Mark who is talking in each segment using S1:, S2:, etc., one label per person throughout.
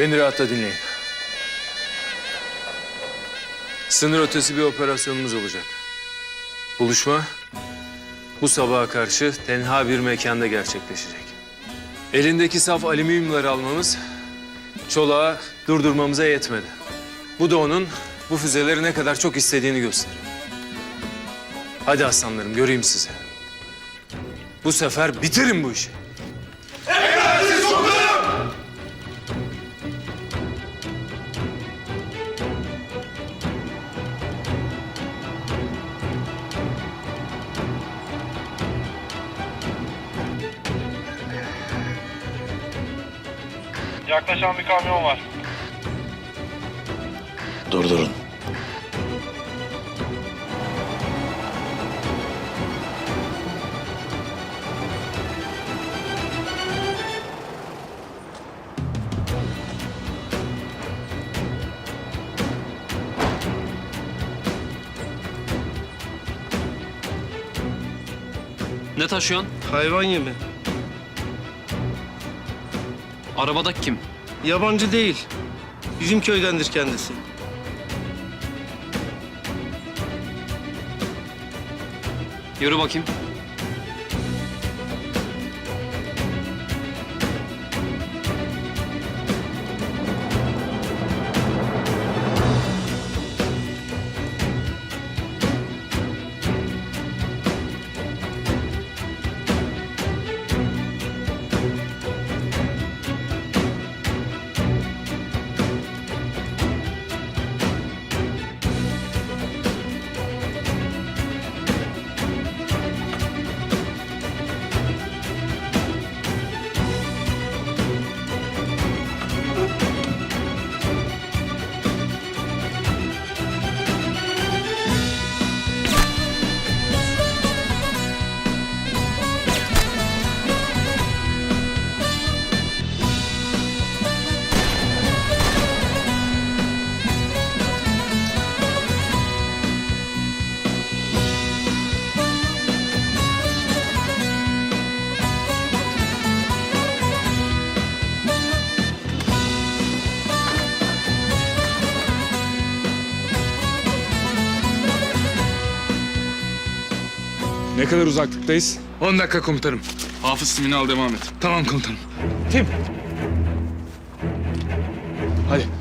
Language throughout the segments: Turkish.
S1: Beni rahatla dinleyin. Sınır ötesi bir operasyonumuz olacak. Buluşma bu sabaha karşı tenha bir mekanda gerçekleşecek. Elindeki saf alüminyumları almamız çolağı durdurmamıza yetmedi. Bu da onun bu füzeleri ne kadar çok istediğini gösteriyor. Hadi aslanlarım göreyim sizi. Bu sefer bitirin bu işi.
S2: Yaklaşan bir kamyon var.
S3: Durdurun.
S4: Ne taşıyorsun?
S5: Hayvan yemi.
S4: Arabadaki kim?
S5: Yabancı değil. Bizim köydendir kendisi.
S4: Yürü bakayım.
S6: Kadar uzaklıktayız?
S1: 10 dakika komutanım.
S6: Hafız timini al devam et.
S1: Tamam komutanım.
S6: Hadi.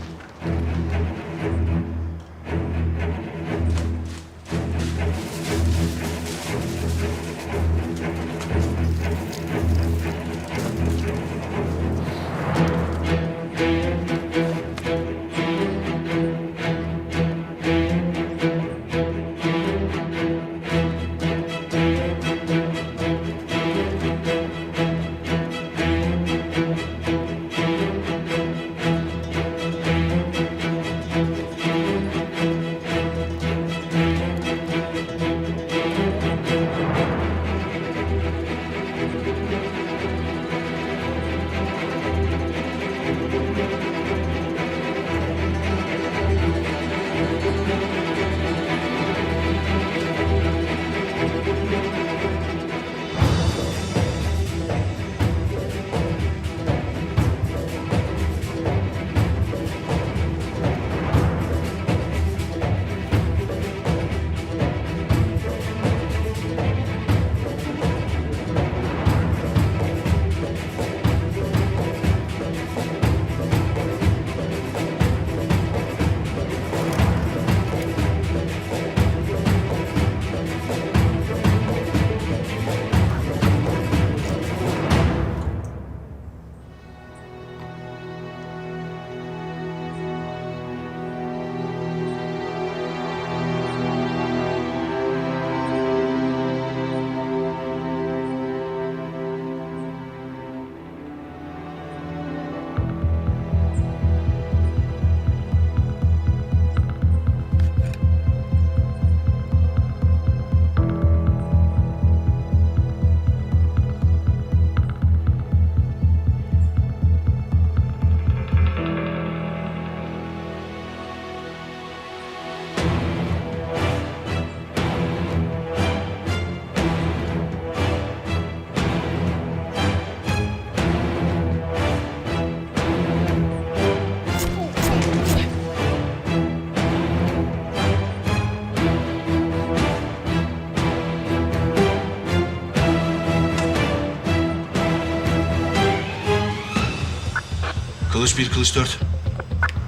S7: Bir, kılıç dört.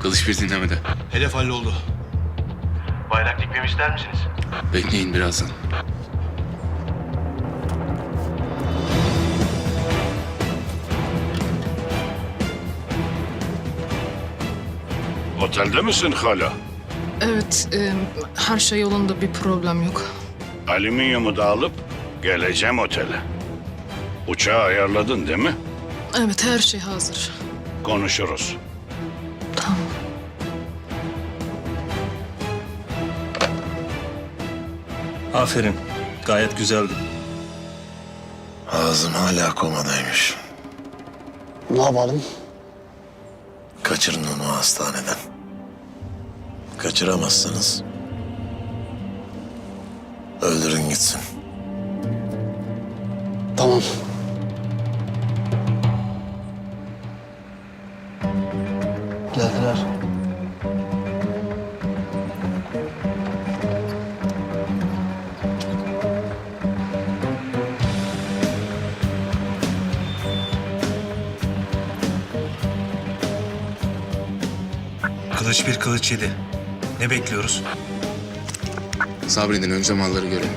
S6: Kılıç bir dinlemede.
S7: Hedef halloldu.
S8: Bayrak dikmemi ister misiniz?
S6: Bekleyin birazdan.
S9: Otelde misin hala?
S10: Evet, e, her şey yolunda bir problem yok.
S9: Alüminyumu da alıp geleceğim otele. Uçağı ayarladın değil mi?
S10: Evet, her şey hazır.
S9: Konuşuruz.
S10: Tamam.
S11: Aferin. Gayet güzeldi.
S3: Ağzım hala komadaymış.
S12: Ne yapalım?
S3: Kaçırın onu hastaneden. Kaçıramazsınız. Öldürün gitsin.
S12: Tamam.
S7: Bir, kılıç yedi. Ne bekliyoruz?
S6: Sabredin önce malları görelim.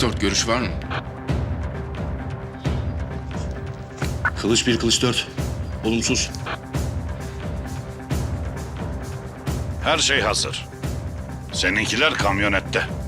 S6: Dört görüş var mı?
S7: Kılıç bir, kılıç dört. Olumsuz.
S9: Her şey hazır. Seninkiler kamyonette.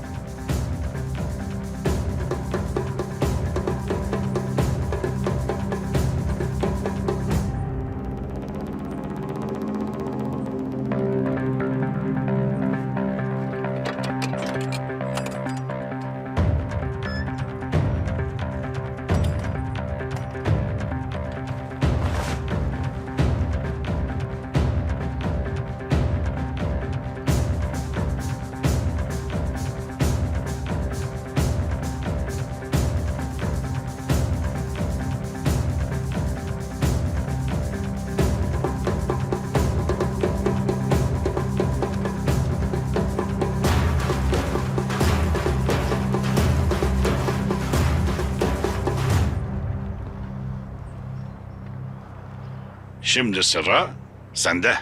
S9: Şimdi sıra sende.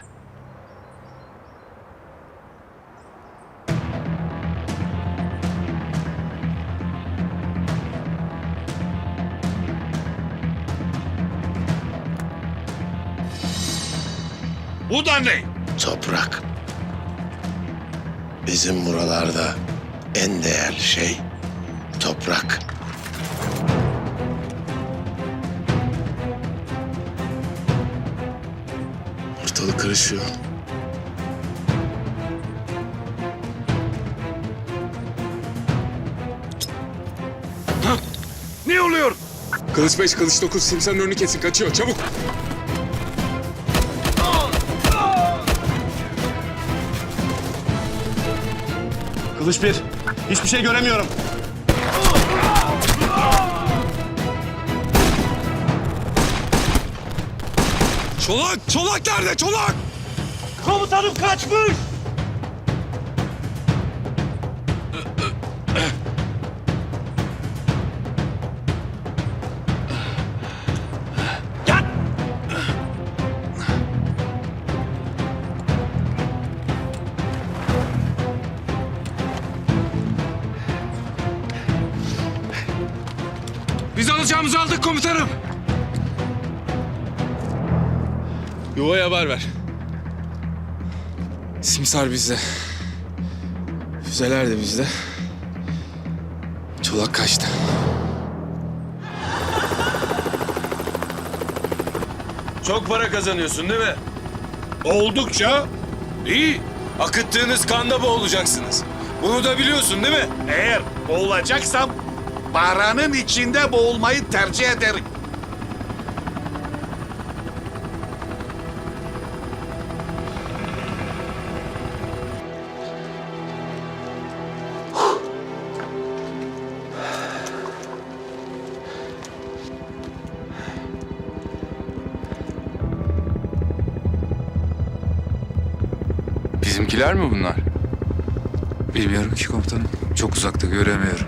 S9: Bu da ne?
S3: Toprak. Bizim buralarda en değerli şey toprak.
S6: Karışıyor.
S9: Ne oluyor?
S6: Kılıç beş, kılıç dokuz. Simsa'nın önünü kesin. Kaçıyor. Çabuk.
S7: Kılıç bir. Hiçbir şey göremiyorum.
S6: Çolak! Çolak nerede? Çolak!
S11: Komutanım kaçmış!
S6: Yuvaya haber ver. Simsar bizde. Füzeler de bizde. Çolak kaçtı.
S1: Çok para kazanıyorsun değil mi?
S9: Oldukça
S1: İyi. Akıttığınız kanda boğulacaksınız. Bunu da biliyorsun değil mi?
S9: Eğer boğulacaksam paranın içinde boğulmayı tercih ederim.
S1: Bizimkiler mi bunlar?
S13: Bilmiyorum ki komutanım. Çok uzakta göremiyorum.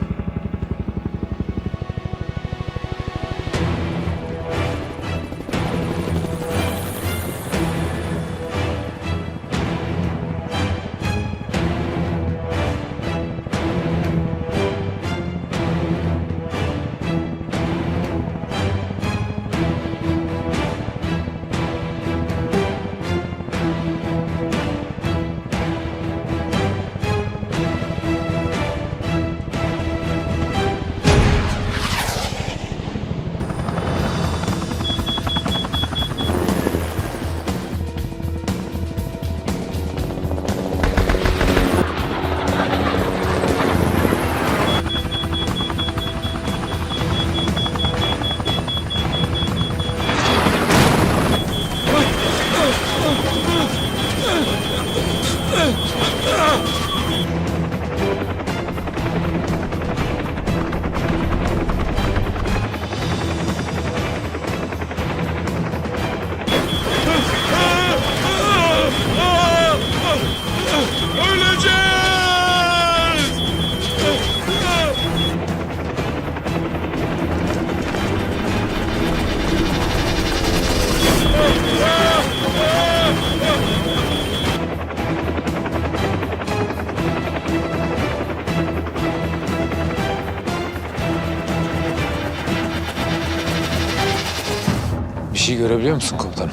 S13: Şey görebiliyor musun komutanım?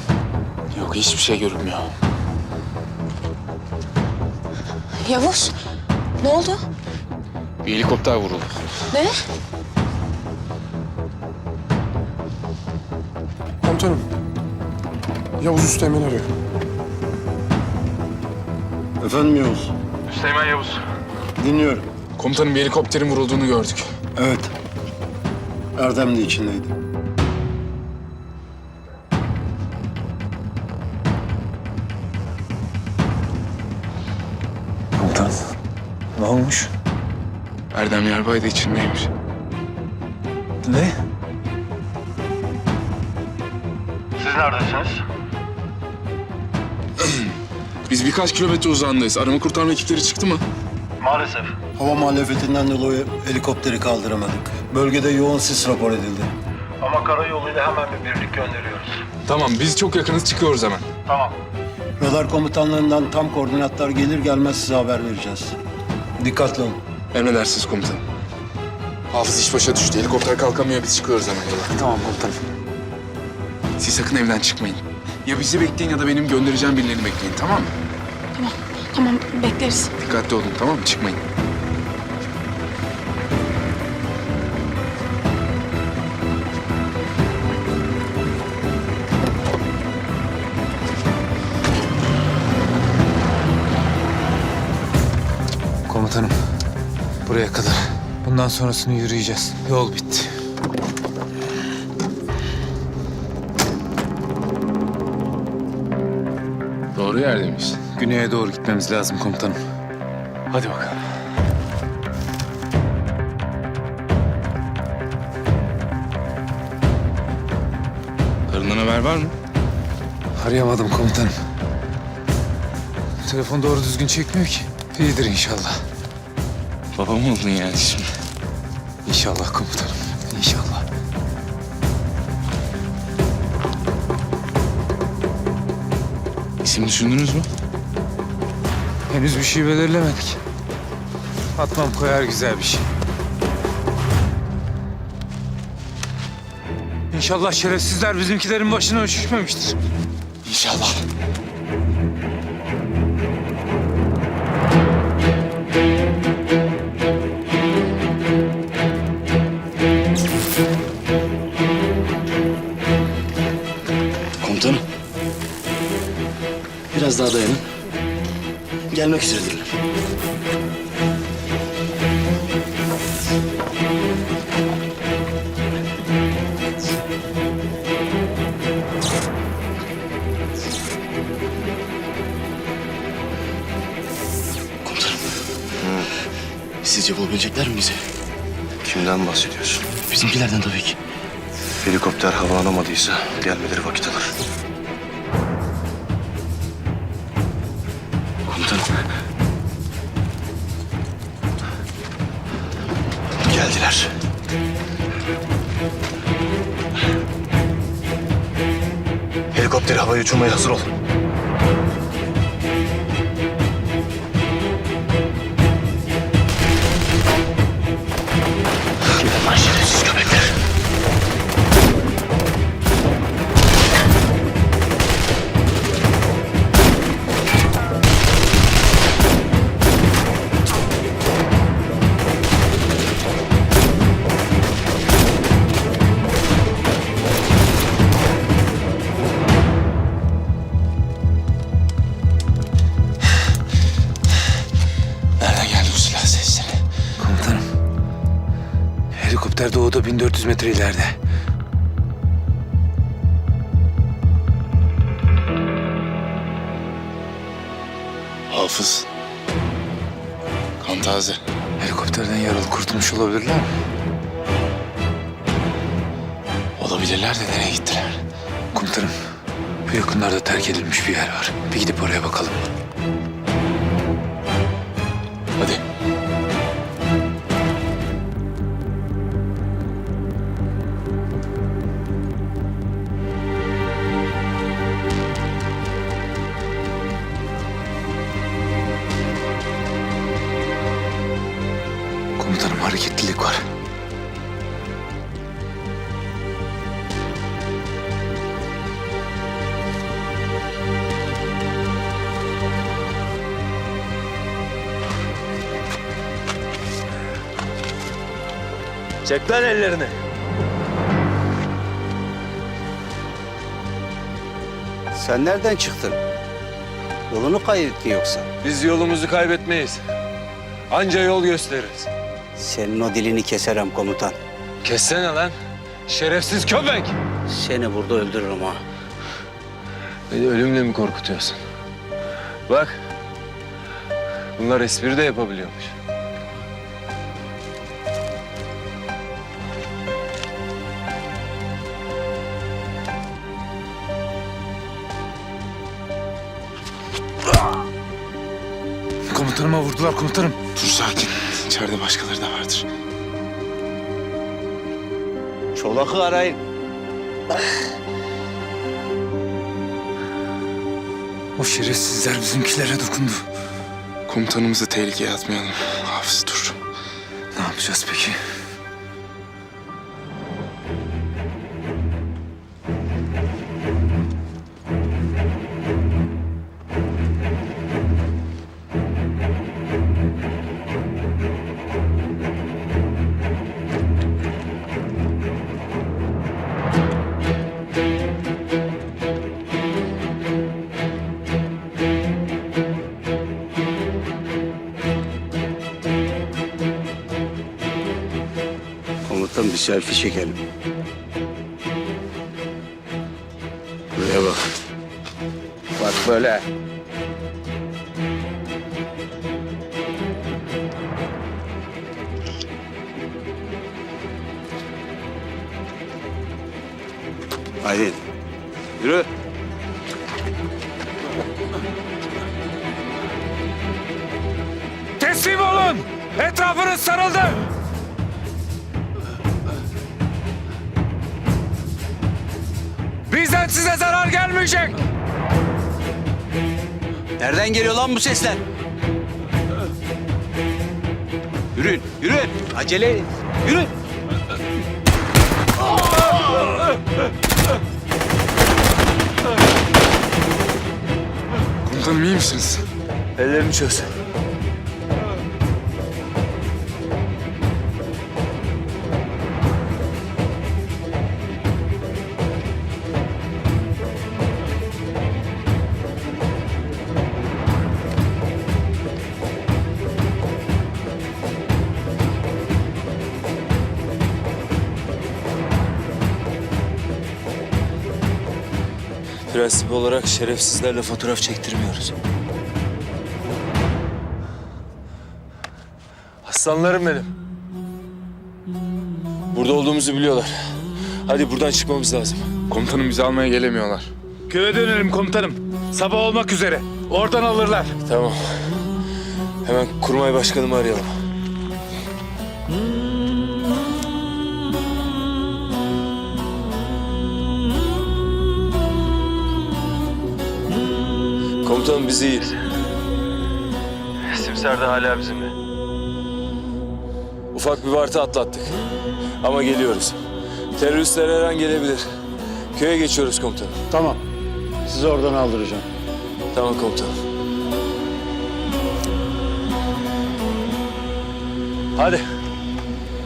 S1: Yok hiçbir şey görünmüyor.
S14: Yavuz, ne oldu?
S1: Bir helikopter vuruldu.
S14: Ne?
S6: Komutanım. Yavuz Üsteğmen arıyor.
S15: Efendim Yavuz.
S16: Süleyman Yavuz.
S15: Dinliyorum.
S6: Komutanım bir helikopterin vurulduğunu gördük.
S15: Evet. Erdem de içindeydi.
S6: Erdem Yarbay da içindeymiş.
S13: Ne?
S16: Siz neredesiniz?
S6: Biz birkaç kilometre uzağındayız. Arama kurtarma ekipleri çıktı mı?
S16: Maalesef.
S15: Hava muhalefetinden dolayı helikopteri kaldıramadık. Bölgede yoğun sis rapor edildi.
S16: Ama karayoluyla hemen bir birlik gönderiyoruz.
S6: Tamam biz çok yakınız çıkıyoruz hemen.
S16: Tamam.
S15: Radar komutanlığından tam koordinatlar gelir gelmez size haber vereceğiz. Dikkatli olun.
S6: Emredersiniz komutanım. Hafız iş başa düştü. Helikopter kalkamıyor biz çıkıyoruz hemen yola.
S13: Tamam komutanım.
S6: Siz sakın evden çıkmayın. Ya bizi bekleyin ya da benim göndereceğim birilerini bekleyin tamam mı?
S14: Tamam, bekleriz.
S6: Dikkatli olun tamam mı? Çıkmayın.
S13: Komutanım. Buraya kadar. Bundan sonrasını yürüyeceğiz. Yol bitti.
S6: Doğru yerde miyiz?
S13: Güneye doğru gitmemiz lazım komutanım. Hadi bakalım.
S6: Karından haber var mı?
S13: Arayamadım komutanım. Telefon doğru düzgün çekmiyor ki. İyidir inşallah.
S6: Babam oldun yani şimdi.
S13: İnşallah komutanım. İnşallah.
S6: İsim düşündünüz mü?
S13: Henüz bir şey belirlemedik. Atmam koyar güzel bir şey. İnşallah şerefsizler bizimkilerin başına üşüşmemiştir.
S6: İnşallah.
S15: Biraz daha dayanın.
S17: Gelmek üzeredirler. Komutanım. Sizce bulabilecekler mi bizi?
S18: Kimden bahsediyorsun?
S17: Bizimkilerden tabii ki.
S18: Helikopter havalanamadıysa gelmeleri vakit alır.
S17: Geldiler.
S18: Helikopteri havaya uçurmaya hazır ol.
S13: Helikopter doğuda 1400 metre ileride.
S17: Hafız. Kan taze.
S13: Helikopterden yaralı kurtulmuş olabilirler mi?
S17: Olabilirler de nereye gittiler?
S13: Komutanım, bu yakınlarda terk edilmiş bir yer var. Bir gidip oraya bakalım.
S1: Çek lan ellerini.
S19: Sen nereden çıktın? Yolunu kaybettin yoksa?
S1: Biz yolumuzu kaybetmeyiz. Anca yol gösteririz.
S19: Senin o dilini keserim komutan.
S1: Kessene lan. Şerefsiz köpek.
S19: Seni burada öldürürüm ha.
S1: Beni ölümle mi korkutuyorsun? Bak. Bunlar espri de yapabiliyormuş.
S13: Komutanıma vurdular komutanım. Dur sakin. İçeride başkaları da vardır.
S19: Çolak'ı arayın.
S13: O şerefsizler bizimkilere dokundu. Komutanımızı tehlikeye atmayalım. Hafız dur. Ne yapacağız peki?
S19: Selfie çekelim. Buraya bak. Bak böyle. Haydi. Yürü.
S1: Teslim olun. Etrafınız sarıldı. Bizden size zarar gelmeyecek.
S19: Nereden geliyor lan bu sesler? Yürüyün, yürüyün. Acele edin. Yürü.
S13: Komutanım iyi misiniz?
S1: Ellerini çöz. Prensip olarak şerefsizlerle fotoğraf çektirmiyoruz. Aslanlarım benim. Burada olduğumuzu biliyorlar. Hadi buradan çıkmamız lazım.
S6: Komutanım bizi almaya gelemiyorlar.
S13: Köye dönelim komutanım. Sabah olmak üzere. Oradan alırlar.
S1: Tamam. Hemen kurmay başkanımı arayalım. Komutanım biz iyiyiz. Simser de hala bizimle. Ufak bir vartı atlattık. Ama geliyoruz. Teröristler her an gelebilir. Köye geçiyoruz komutanım.
S19: Tamam. Sizi oradan aldıracağım.
S1: Tamam komutanım. Hadi.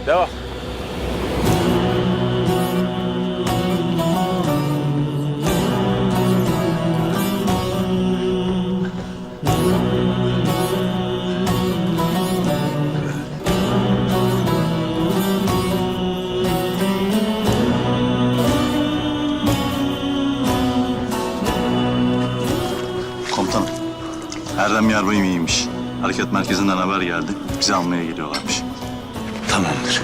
S1: Devam.
S18: Yarbay'ım iyiymiş. Hareket merkezinden haber geldi. Bizi almaya geliyorlarmış.
S3: Tamamdır.